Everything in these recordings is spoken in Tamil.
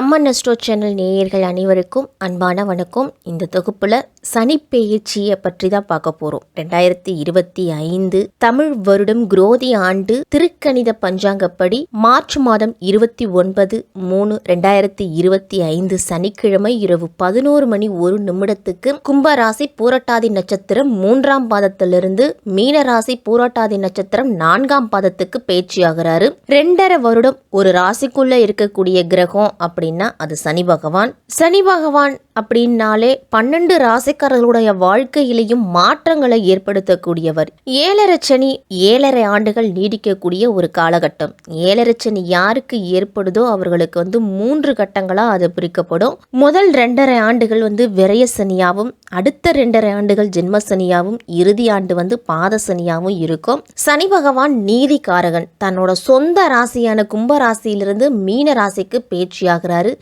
அம்மன் நெஸ்டோ சேனல் நேயர்கள் அனைவருக்கும் அன்பான வணக்கம். இந்த தொகுப்புல சனிப்பெயர்ச்சியை பற்றி தான் பார்க்க போறோம். ரெண்டாயிரத்தி இருபத்தி ஐந்து தமிழ் வருடம் குரோதி ஆண்டு திருக்கணித பஞ்சாங்கப்படி மார்ச் மாதம் இருபத்தி ஒன்பது மூணு ரெண்டாயிரத்தி இருபத்தி ஐந்து சனிக்கிழமை இரவு பதினோரு மணி ஒரு நிமிடத்துக்கு கும்பராசி பூரட்டாதி நட்சத்திரம் மூன்றாம் பாதத்திலிருந்து மீனராசி பூரட்டாதி நட்சத்திரம் நான்காம் பாதத்துக்கு பேச்சியாகிறாரு ரெண்டரை வருடம் ஒரு ராசிக்குள்ள இருக்கக்கூடிய கிரகம் அப்படின்னா அது சனி பகவான். சனி பகவான் அப்படின்னாலே பன்னெண்டு ராசி ராசிக்காரர்களுடைய வாழ்க்கையிலையும் மாற்றங்களை ஏற்படுத்தக்கூடியவர். ஏழரை சனி ஏழரை ஆண்டுகள் நீடிக்கக்கூடிய ஒரு காலகட்டம். ஏழரை சனி யாருக்கு ஏற்படுதோ அவர்களுக்கு வந்து மூன்று கட்டங்களாக அது பிரிக்கப்படும். முதல் ரெண்டரை ஆண்டுகள் வந்து விரய சனியாகவும் அடுத்த ரெண்டரை ஆண்டுகள் ஜென்ம சனியாவும் இறுதி ஆண்டு வந்து பாத சனியாகவும் இருக்கும். சனி பகவான் நீதிக்காரகன். தன்னோட சொந்த ராசியான கும்ப ராசியிலிருந்து மீன ராசிக்கு பேச்சியாகிறாரு.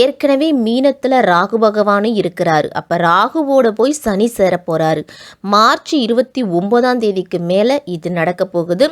ஏற்கனவே மீனத்தில் ராகு பகவானும் இருக்கிறாரு. அப்போ ராகு ராகுவோட போய் சனி சேர போறாரு. மார்ச் இருபத்தி ஒன்பதாம் தேதிக்கு மேலே இது நடக்க போகுது.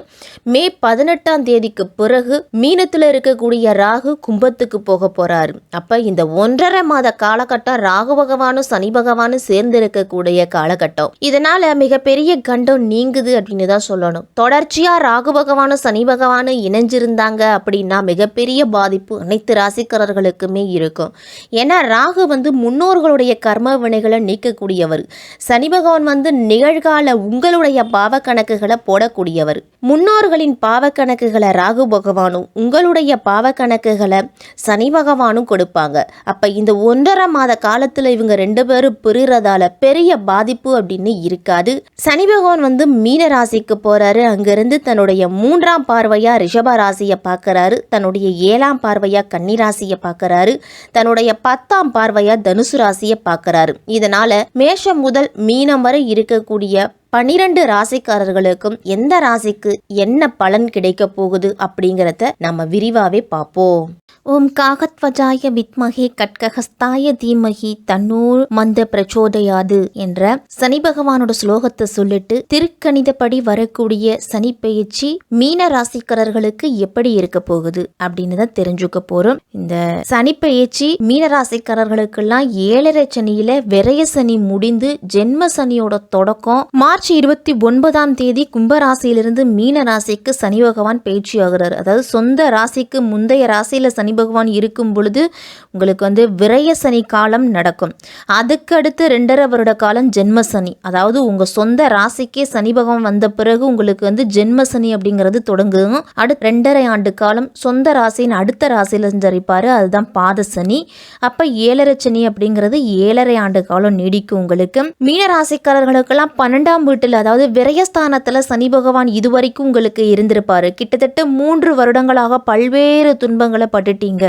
மே பதினெட்டாம் தேதிக்கு பிறகு மீனத்தில் இருக்கக்கூடிய ராகு கும்பத்துக்கு போக போறாரு. அப்போ இந்த ஒன்றரை மாத காலகட்டம் ராகு பகவானும் சனி பகவானும் சேர்ந்து இருக்கக்கூடிய காலகட்டம். இதனால் மிகப்பெரிய கண்டம் நீங்குது அப்படின்னு தான் சொல்லணும். தொடர்ச்சியாக ராகு பகவானும் சனி பகவானும் இணைஞ்சிருந்தாங்க அப்படின்னா மிகப்பெரிய பாதிப்பு அனைத்து ராசிக்காரர்களுக்குமே இருக்கும். ஏன்னா ராகு வந்து முன்னோர்களுடைய கர்ம வினைகளை நீக்கக்கூடியவர் சனி பகவான் வந்து நிகழ்கால உங்களுடைய பாவ கணக்குகளை போடக்கூடியவர். முன்னோர்களின் பாவ கணக்குகளை ராகு பகவானும் உங்களுடைய பாவ கணக்குகளை சனி பகவானும் கொடுப்பாங்க. அப்ப இந்த ஒன்றரை மாத காலத்துல இவங்க ரெண்டு பேரும் பிரிறதால பெரிய பாதிப்பு அப்படின்னு இருக்காது. சனி பகவான் வந்து மீன ராசிக்கு போறாரு. அங்கிருந்து தன்னுடைய மூன்றாம் பார்வையா ரிஷப ராசியை பார்க்கறாரு. தன்னுடைய ஏழாம் பார்வையா கன்னி ராசியை பார்க்கறாரு. தன்னுடைய பத்தாம் பார்வையா தனுசு ராசியை பார்க்கறாரு. இதனால மேஷம் முதல் மீனம் வரை இருக்கக்கூடிய பனிரெண்டு ராசிக்காரர்களுக்கும் எந்த ராசிக்கு என்ன பலன் கிடைக்க போகுது அப்படிங்கிறத நம்ம விரிவாவே பார்ப்போம். ஓம் காகத்வஜாய வித்மகே கட்கஹஸ்தாய தீமகி தன்னூர் மந்த பிரச்சோதயாது என்ற சனி பகவானோட ஸ்லோகத்தை சொல்லிட்டு திருக்கணிதப்படி வரக்கூடிய சனி பெயர்ச்சி மீன ராசிக்காரர்களுக்கு எப்படி இருக்க போகுது அப்படின்னு தான் தெரிஞ்சுக்க போறோம். இந்த சனி பெயர்ச்சி மீன ராசிக்காரர்களுக்கெல்லாம் ஏழரை சனியில விரய சனி முடிந்து ஜென்ம சனியோட தொடக்கம் மார்ச் இருபத்தி ஒன்பதாம் தேதி கும்பராசியிலிருந்து மீன ராசிக்கு சனி பகவான் பயிற்சியாகிறார். அதாவது சொந்த ராசிக்கு முந்தைய ராசியில் சனி பகவான் இருக்கும் பொழுது உங்களுக்கு வந்து விரய சனி காலம் நடக்கும். அதுக்கு அடுத்து ரெண்டரை வருட காலம் ஜென்ம சனி. அதாவது உங்கள் சொந்த ராசிக்கே சனி பகவான் வந்த பிறகு உங்களுக்கு வந்து ஜென்ம சனி அப்படிங்கிறது தொடங்கும் அடுத்து ரெண்டரை ஆண்டு காலம் சொந்த ராசியின் அடுத்த ராசியில் சஞ்சரிப்பார். அதுதான் பாத சனி. அப்போ ஏழரை சனி அப்படிங்கிறது ஏழரை ஆண்டு காலம் நீடிக்கும் உங்களுக்கு. மீன ராசிக்காரர்களுக்கெல்லாம் பன்னெண்டாம் வீட்டில் அதாவது விரயஸ்தானத்துல சனி பகவான் இதுவரைக்கும் உங்களுக்கு இருந்திருப்பாரு. கிட்டத்தட்ட மூன்று வருடங்களாக பல்வேறு துன்பங்களை பட்டுட்டீங்க.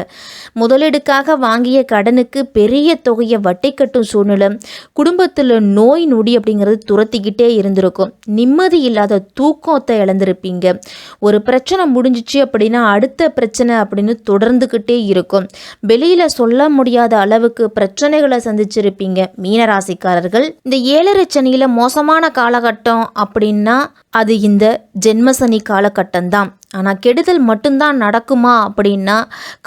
முதலீடுக்காக வாங்கிய கடனுக்கு பெரிய தொகையை வட்டி கட்டும் சூழ்நிலை குடும்பத்தில் நோய் நொடி அப்படிங்கிறது துரத்திக்கிட்டே இருந்திருக்கும். நிம்மதி இல்லாத தூக்கத்தை இழந்திருப்பீங்க. ஒரு பிரச்சனை முடிஞ்சிச்சு அப்படின்னா அடுத்த பிரச்சனை அப்படின்னு தொடர்ந்துக்கிட்டே இருக்கும். வெளியில் சொல்ல முடியாத அளவுக்கு பிரச்சனைகளை சந்திச்சிருப்பீங்க. மீனராசிக்காரர்கள் இந்த ஏழரை சனியில் மோசமான காலகட்டம் அப்படின்னா அது இந்த ஜென்மசனி காலகட்டம் தான் ஆனால் கெடுதல் மட்டும்தான் நடக்குமா அப்படின்னா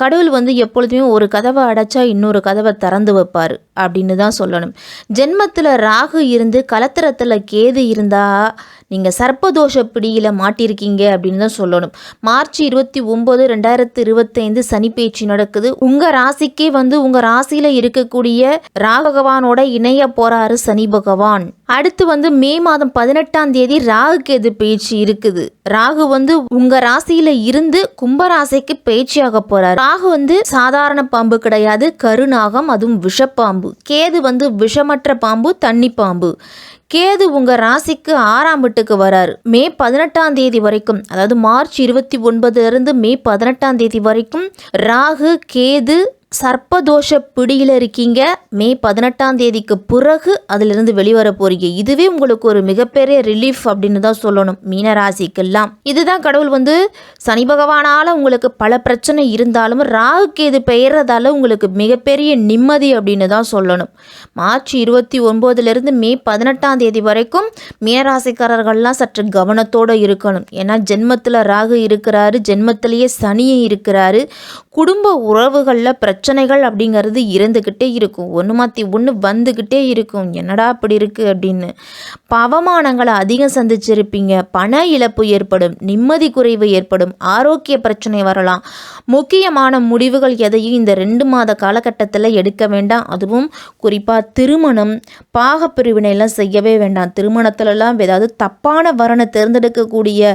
கடவுள் வந்து எப்பொழுதுமே ஒரு கதவை அடைச்சா இன்னொரு கதவை திறந்து வைப்பார் அப்படின்னு தான் சொல்லணும். ஜென்மத்தில் ராகு இருந்து கலத்திரத்தில் கேது இருந்தால் நீங்கள் சர்ப்பதோஷ பிடியில் மாட்டியிருக்கீங்க அப்படின்னு தான் சொல்லணும். மார்ச் இருபத்தி ஒம்பது ரெண்டாயிரத்தி இருபத்தைந்து சனி பேச்சு நடக்குது. உங்கள் ராசிக்கே வந்து உங்கள் ராசியில் இருக்கக்கூடிய ராகவானோட இணைய போகிறாரு சனி பகவான். அடுத்து வந்து மே மாதம் பதினெட்டாம் தேதி ராகு கேது பேச்சு இருக்குது. ராகு வந்து உங்கள் ராசியில இருந்து கும்பராசிக்கு பேச்சியாக போறாரு. ராகு வந்து சாதாரண பாம்பு கிடையாது கருநாகம் அதுவும் விஷப்பாம்பு. கேது வந்து விஷமற்ற பாம்பு தண்ணி பாம்பு கேது உங்க ராசிக்கு ஆறாம் வீட்டுக்கு வராரு. மே பதினெட்டாம் தேதி வரைக்கும் அதாவது மார்ச் இருபத்தி ஒன்பதுல இருந்து மே பதினெட்டாம் தேதி வரைக்கும் ராகு கேது சர்ப்பதோஷ பிடியில் இருக்கீங்க மே பதினெட்டாம் தேதிக்கு பிறகு அதிலிருந்து வெளிவர போறீங்க. இதுவே உங்களுக்கு ஒரு மிகப்பெரிய ரிலீஃப் அப்படின்னு தான் சொல்லணும். மீனராசிக்கெல்லாம் இதுதான் கடவுள் வந்து சனி பகவானால் உங்களுக்கு பல பிரச்சனை இருந்தாலும் ராகு கேது பெயர்றதால உங்களுக்கு மிகப்பெரிய நிம்மதி அப்படின்னு தான் சொல்லணும். மார்ச் இருபத்தி ஒன்பதுலேருந்து மே பதினெட்டாம் தேதி வரைக்கும் மீனராசிக்காரர்கள்லாம் சற்று கவனத்தோடு இருக்கணும். ஏன்னா ஜென்மத்தில் ராகு இருக்கிறாரு ஜென்மத்திலேயே சனியும் இருக்கிறாரு. குடும்ப உறவுகளில் பிரச்சனை பிரச்சனைகள் அப்படிங்கிறது இருந்துக்கிட்டே இருக்கும். ஒன்று மாற்றி ஒன்று வந்துக்கிட்டே இருக்கும். என்னடா அப்படி இருக்குது அப்படின்னு. பவமானங்களை அதிகம் சந்திச்சிருப்பீங்க. பண இழப்பு ஏற்படும். நிம்மதி குறைவு ஏற்படும். ஆரோக்கிய பிரச்சனை வரலாம். முக்கியமான முடிவுகள் எதையும் இந்த ரெண்டு மாத காலகட்டத்தில் எடுக்க வேண்டாம். அதுவும் குறிப்பாக திருமணம். பாகப்பிரிவினைலாம் செய்யவே வேண்டாம். திருமணத்திலலாம் ஏதாவது தப்பான வரனை தேர்ந்தெடுக்கக்கூடிய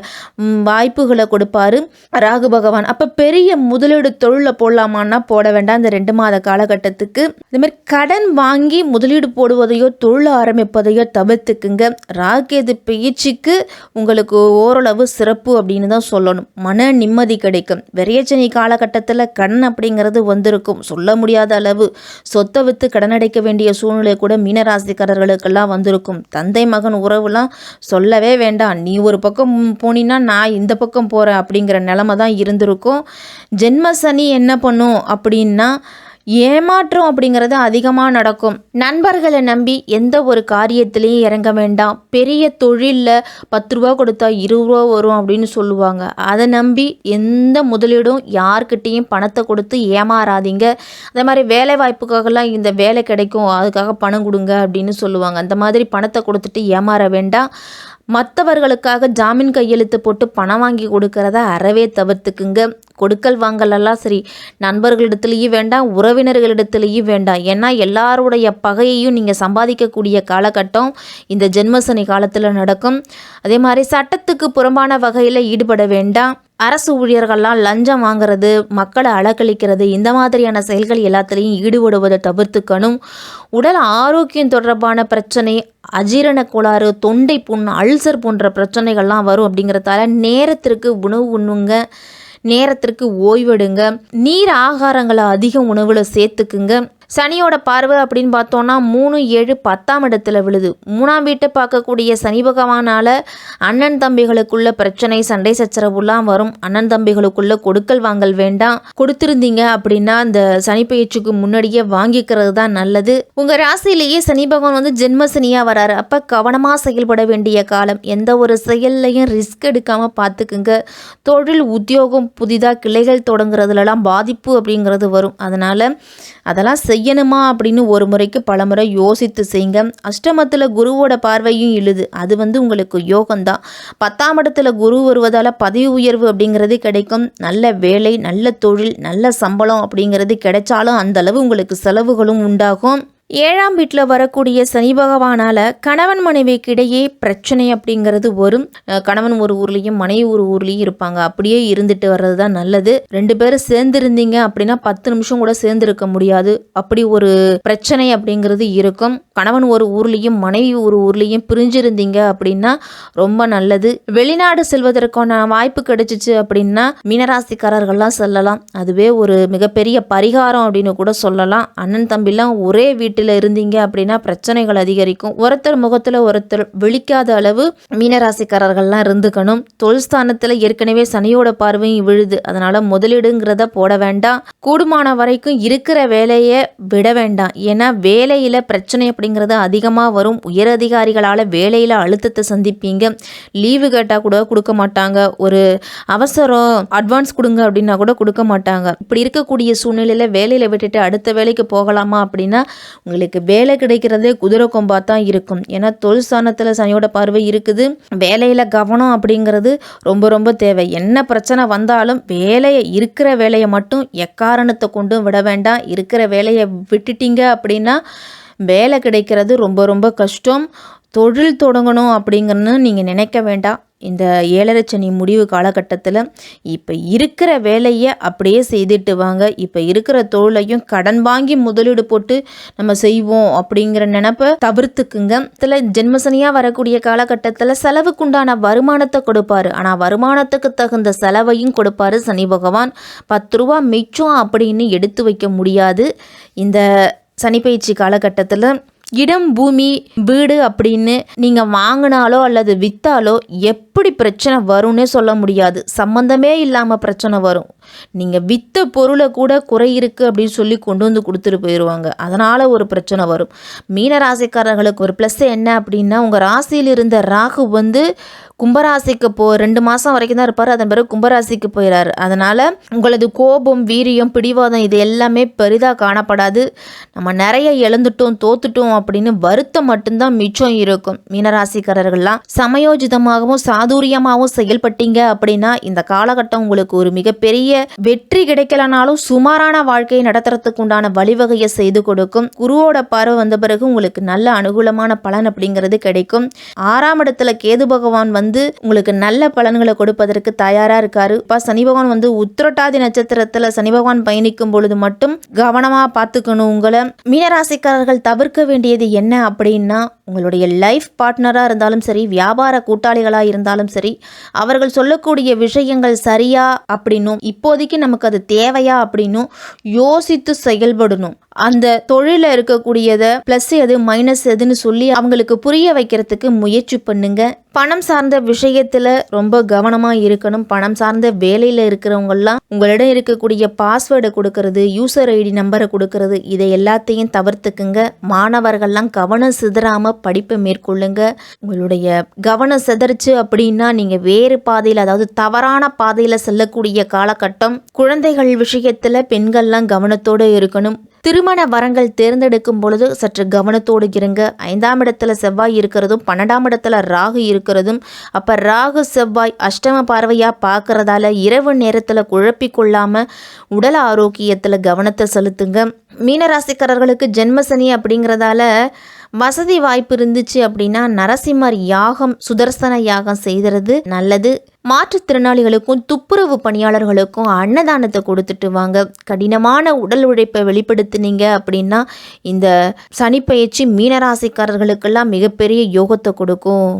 வாய்ப்புகளை கொடுப்பாரு ராகு பகவான். அப்போ பெரிய முதலீடு தொழிலில் போடலாமான்னா போட வேண்டாம். இந்த ரெண்டு மாத காலகட்டத்துக்கு. இதுமாதிரி கடன் வாங்கி முதலீடு போடுவதையோ தொழில் ஆரம்பிப்பதையோ தவிர்த்துக்குங்க. ராகேது பயிற்சிக்கு உங்களுக்கு ஓரளவு சிறப்பு அப்படின்னு தான் சொல்லணும். மன நிம்மதி கிடைக்கும். விரையச்சனி காலகட்டத்தில் கடன் அப்படிங்கிறது வந்திருக்கும். சொல்ல முடியாத அளவு. சொத்தை விற்று கடன் அடைக்க வேண்டிய சூழ்நிலை கூட மீனராசிக்காரர்களுக்கெல்லாம் வந்திருக்கும். தந்தை மகன் உறவுலாம் சொல்லவே வேண்டாம். நீ ஒரு பக்கம் போனீன்னா நான் இந்த பக்கம் போகிறேன் அப்படிங்கிற நிலமை தான் இருந்திருக்கும். ஜென்ம சனி என்ன பண்ணும் அப்படின்னா ஏமாற்றம் அப்படிங்கிறது அதிகமாக நடக்கும். நண்பர்களை நம்பி எந்த ஒரு காரியத்திலையும் இறங்க வேண்டாம். பெரிய தொழிலில் பத்து ரூபா கொடுத்தா இருபது ரூபா வரும் அப்படின்னு சொல்லுவாங்க. அதை நம்பி எந்த முதலீடும் யார்கிட்டேயும் பணத்தை கொடுத்து ஏமாறாதீங்க. அதே மாதிரி வேலை வாய்ப்புக்காகலாம் இந்த வேலை கிடைக்கும். அதுக்காக பணம் கொடுங்க அப்படின்னு சொல்லுவாங்க. அந்த மாதிரி பணத்தை கொடுத்துட்டு ஏமாற வேண்டாம். மற்றவர்களுக்காக ஜாமீன் கையெழுத்து போட்டு பணம் வாங்கி கொடுக்கறத அறவே தவிர்த்துக்குங்க. கொடுக்கல் வாங்கலெல்லாம் சரி நண்பர்களிடத்துலையும் வேண்டாம் உறவினர்களிடத்துலையும் வேண்டாம். ஏன்னா எல்லாருடைய பகையையும் நீங்கள் சம்பாதிக்கக்கூடிய காலகட்டம் இந்த ஜென்மசனி காலத்தில் நடக்கும். அதே மாதிரி சட்டத்துக்கு புறம்பான வகையில் ஈடுபட வேண்டாம். அரசு ஊழியர்கள்லாம் லஞ்சம் வாங்குறது மக்களை அலக்கழிக்கிறது இந்த மாதிரியான செயல்கள் எல்லாத்துலேயும் ஈடுபடுவதை தவிர்த்துக்கணும். உடல் ஆரோக்கியம் தொடர்பான பிரச்சனை அஜீரண கோளாறு தொண்டை புண் அல்சர் போன்ற பிரச்சனைகள்லாம் வரும் அப்படிங்கிறதால நேரத்திற்கு உணவு உண்ணுங்க நேரத்திற்கு ஓய்வெடுங்க. நீர் ஆகாரங்களை அதிக உணவில் சேர்த்துக்குங்க. சனியோட பார்வை அப்படின்னு பார்த்தோன்னா மூணு ஏழு பத்தாம் இடத்துல விழுது. மூணாம் வீட்டை பார்க்கக்கூடிய சனி பகவானால் அண்ணன் தம்பிகளுக்குள்ள பிரச்சனை சண்டை சச்சரவுலாம் வரும். அண்ணன் தம்பிகளுக்குள்ள கொடுக்கல் வாங்கல் வேண்டாம். கொடுத்துருந்தீங்க அப்படின்னா அந்த சனி பயிற்சிக்கு முன்னாடியே வாங்கிக்கிறது தான் நல்லது. உங்கள் ராசியிலேயே சனி பகவான் வந்து ஜென்ம சனியாக வராரு. அப்போ கவனமாக செயல்பட வேண்டிய காலம். எந்த ஒரு செயல்லையும் ரிஸ்க் எடுக்காமல் பார்த்துக்குங்க. தொழில் உத்தியோகம் புதிதாக கிளைகள் தொடங்குறதுலலாம் பாதிப்பு அப்படிங்கிறது வரும். அதனால் அதெல்லாம் செய்யணுமா அப்படின்னு ஒரு முறைக்கு பல முறை யோசித்து செய்யுங்க. அஷ்டமத்தில் குருவோட பார்வையும் இழுது. அது வந்து உங்களுக்கு யோகம்தான். பத்தாம் இடத்துல குரு வருவதால் பதவி உயர்வு அப்படிங்கிறது கிடைக்கும். நல்ல வேலை நல்ல தொழில் நல்ல சம்பளம் அப்படிங்கிறது கிடைச்சாலும் அந்த அளவு உங்களுக்கு செலவுகளும் உண்டாகும். ஏழாம் வீட்டில் வரக்கூடிய சனி பகவானால் கணவன் மனைவிக்கு இடையே பிரச்சனை அப்படிங்கிறது வரும். கணவன் ஒரு ஊர்லேயும் மனைவி ஒரு ஊர்லேயும் இருப்பாங்க. அப்படியே இருந்துட்டு வர்றது தான் நல்லது. ரெண்டு பேரும் சேர்ந்துருந்தீங்க அப்படின்னா பத்து நிமிஷம் கூட சேர்ந்துருக்க முடியாது. அப்படி ஒரு பிரச்சனை அப்படிங்கிறது இருக்கும். கணவன் ஒரு ஊர்லேயும் மனைவி ஒரு ஊர்லேயும் பிரிஞ்சிருந்தீங்க அப்படின்னா ரொம்ப நல்லது. வெளிநாடு செல்வதற்கான வாய்ப்பு கிடைச்சிச்சு அப்படின்னா மீனராசிக்காரர்கள்லாம் சொல்லலாம். அதுவே ஒரு மிகப்பெரிய பரிகாரம் அப்படின்னு கூட சொல்லலாம். அண்ணன் தம்பிலாம் ஒரே வீட்டில் இருந்தீங்க அப்படின்னா பிரச்சனைகள் அதிகரிக்கும். ஒருத்தர் முகத்தில் ஒருத்தர் விழிக்காத அளவு மீனராசிக்காரர்கள்லாம் இருந்துக்கணும். தொழில் ஸ்தானத்தில் ஏற்கனவே சனியோட பார்வையும் விழுது. அதனால் முதலீடுங்கிறத போட வேண்டாம். கூடுமான வரைக்கும் இருக்கிற வேலையை விட வேண்டாம். ஏன்னா வேலையில் பிரச்சனை அப்படிங்கிறது அதிகமாக வரும். உயரதிகாரிகளால் வேலையில் அழுத்தத்தை சந்திப்பீங்க. லீவு கேட்டால் கூட கொடுக்க மாட்டாங்க. ஒரு அவசரம் அட்வான்ஸ் கொடுங்க அப்படின்னா கூட கொடுக்க மாட்டாங்க. இப்படி இருக்கக்கூடிய சூழ்நிலையில் வேலையில் விட்டுட்டு அடுத்த வேலைக்கு போகலாமா அப்படின்னா உங்களுக்கு வேலை கிடைக்கிறதே குதிரை கொம்பா தான் இருக்கும். ஏன்னா தொழில் ஸ்தானத்தில் சனியோட பார்வை இருக்குது. வேலையில் கவனம் அப்படிங்கிறது ரொம்ப ரொம்ப தேவை. என்ன பிரச்சனை வந்தாலும் வேலையை இருக்கிற வேலையை மட்டும் எக்காரணத்தை கொண்டும் விட வேண்டாம். இருக்கிற வேலையை விட்டுட்டீங்க அப்படின்னா வேலை கிடைக்கிறது ரொம்ப ரொம்ப கஷ்டம். தொழில் தொடங்கணும் அப்படிங்கன்னு நீங்கள் நினைக்க வேண்டாம். இந்த ஏழரை சனி முடிவு காலகட்டத்தில் இப்போ இருக்கிற வேலையை அப்படியே செய்துட்டு வாங்க. இப்போ இருக்கிற தொழிலையும் கடன் வாங்கி முதலீடு போட்டு நம்ம செய்வோம் அப்படிங்கிற நினப்பை தவிர்த்துக்குங்க. இதில் ஜென்மசனியாக வரக்கூடிய காலகட்டத்தில் செலவுக்குண்டான வருமானத்தை கொடுப்பாரு. ஆனால் வருமானத்துக்கு தகுந்த செலவையும் கொடுப்பாரு சனி பகவான். பத்து ரூபா மிச்சம் அப்படின்னு எடுத்து வைக்க முடியாது. இந்த சனிப்பயிற்சி காலகட்டத்தில் இடம் பூமி வீடு அப்படின்னு நீங்கள் வாங்கினாலோ அல்லது விற்றாலோ எப்படி பிரச்சனை வரும்னே சொல்ல முடியாது. சம்மந்தமே இல்லாமல் பிரச்சனை வரும். நீங்கள் விற்ற பொருளை கூட குறை இருக்குது அப்படின்னு சொல்லி கொண்டு வந்து கொடுத்துட்டு போயிடுவாங்க அதனால் ஒரு பிரச்சனை வரும். மீன ராசிக்காரர்களுக்கு ஒரு ப்ளஸ் என்ன அப்படின்னா உங்கள் ராசியில் இருந்த ராகு வந்து கும்பராசிக்கு போ ரெண்டு மாதம் வரைக்கும் தான் இருப்பார். அதன் பிறகு கும்பராசிக்கு போயிடாரு அதனால் உங்களது கோபம் வீரியம் பிடிவாதம் இது எல்லாமே பெரிதாக காணப்படாது. நம்ம நிறைய இழந்துட்டோம் தோத்துட்டோம் அப்படின்னு வருத்தம் மட்டும்தான் மிச்சம் இருக்கும். மீனராசிக்காரர்கள்லாம் சமயோஜிதமாகவும் சாதுரியமாகவும் செயல்பட்டீங்க அப்படின்னா இந்த காலகட்டம் உங்களுக்கு ஒரு மிகப்பெரிய வெற்றி கிடைக்கலனாலும் சுமாரான வாழ்க்கையை நடத்துறதுக்கு உண்டான வழிவகையை செய்து கொடுக்கும். குருவோட பார்வை வந்த பிறகு உங்களுக்கு நல்ல அனுகூலமான பலன் அப்படிங்கிறது கிடைக்கும். ஆறாம் இடத்துல கேது பகவான் வந்து உங்களுக்கு நல்ல பலன்களை கொடுப்பதற்கு தயாரா இருக்காரு. இப்போ சனி பகவான் வந்து உத்திரட்டாதி நட்சத்திரத்துல சனி பகவான் பயணிக்கும் பொழுது மட்டும் கவனமா பார்த்துக்கணும் உங்களை. மீனராசிக்காரர்கள் தவிர்க்க வேண்டிய வேண்டியது என்ன அப்படின்னா உங்களுடைய லைஃப் பார்ட்னராக இருந்தாலும் சரி வியாபார கூட்டாளிகளாக இருந்தாலும் சரி அவர்கள் சொல்லக்கூடிய விஷயங்கள் சரியா அப்படின்னும் இப்போதைக்கு நமக்கு அது தேவையா அப்படின்னும் யோசித்து செயல்படணும். அந்த தொழிலில் இருக்கக்கூடியதை ப்ளஸ் எது மைனஸ் எதுன்னு சொல்லி அவங்களுக்கு புரிய வைக்கிறதுக்கு முயற்சி பண்ணுங்க. பணம் சார்ந்த விஷயத்தில் ரொம்ப கவனமாக இருக்கணும். பணம் சார்ந்த வேலையில் இருக்கிறவங்கெல்லாம் உங்களிடம் இருக்கக்கூடிய பாஸ்வேர்டை கொடுக்கறது யூசர் ஐடி நம்பரை கொடுக்கறது இதை எல்லாத்தையும் தவிர்த்துக்குங்க. மாணவர்கள்லாம் கவனம் சிதறாமல் படிப்பை மேற்கொள்ளுங்க. உங்களுடைய கவனம் சிதறிச்சு அப்படின்னா நீங்கள் வேறு பாதையில் அதாவது தவறான பாதையில் செல்லக்கூடிய காலகட்டம். குழந்தைகள் விஷயத்தில் பெண்கள்லாம் கவனத்தோடு இருக்கணும். திருமண வரங்கள் தேர்ந்தெடுக்கும் பொழுது சற்று கவனத்தோடு இருங்க. ஐந்தாம் இடத்துல செவ்வாய் இருக்கிறதும் பன்னெண்டாம் இடத்துல ராகு இருக்கிறதும் அப்போ ராகு செவ்வாய் அஷ்டம பார்வையாக பார்க்குறதால இரவு நேரத்தில் குழப்பி கொள்ளாம உடல் ஆரோக்கியத்தில் கவனத்தை செலுத்துங்க. மீனராசிக்காரர்களுக்கு ஜென்மசனி அப்படிங்கிறதால வசதி வாய்ப்பு இருந்துச்சு அப்படின்னா நரசிம்மர் யாகம் சுதர்சன யாகம் செய்கிறது நல்லது. மாற்றுத்திறனாளிகளுக்கும் துப்புரவு பணியாளர்களுக்கும் அன்னதானத்தை கொடுத்துட்டு வாங்க. கடினமான உடல் உழைப்பை வெளிப்படுத்தினீங்க அப்படின்னா இந்த சனிப்பயிற்சி மீனராசிக்காரர்களுக்கெல்லாம் மிகப்பெரிய யோகத்தை கொடுக்கும்.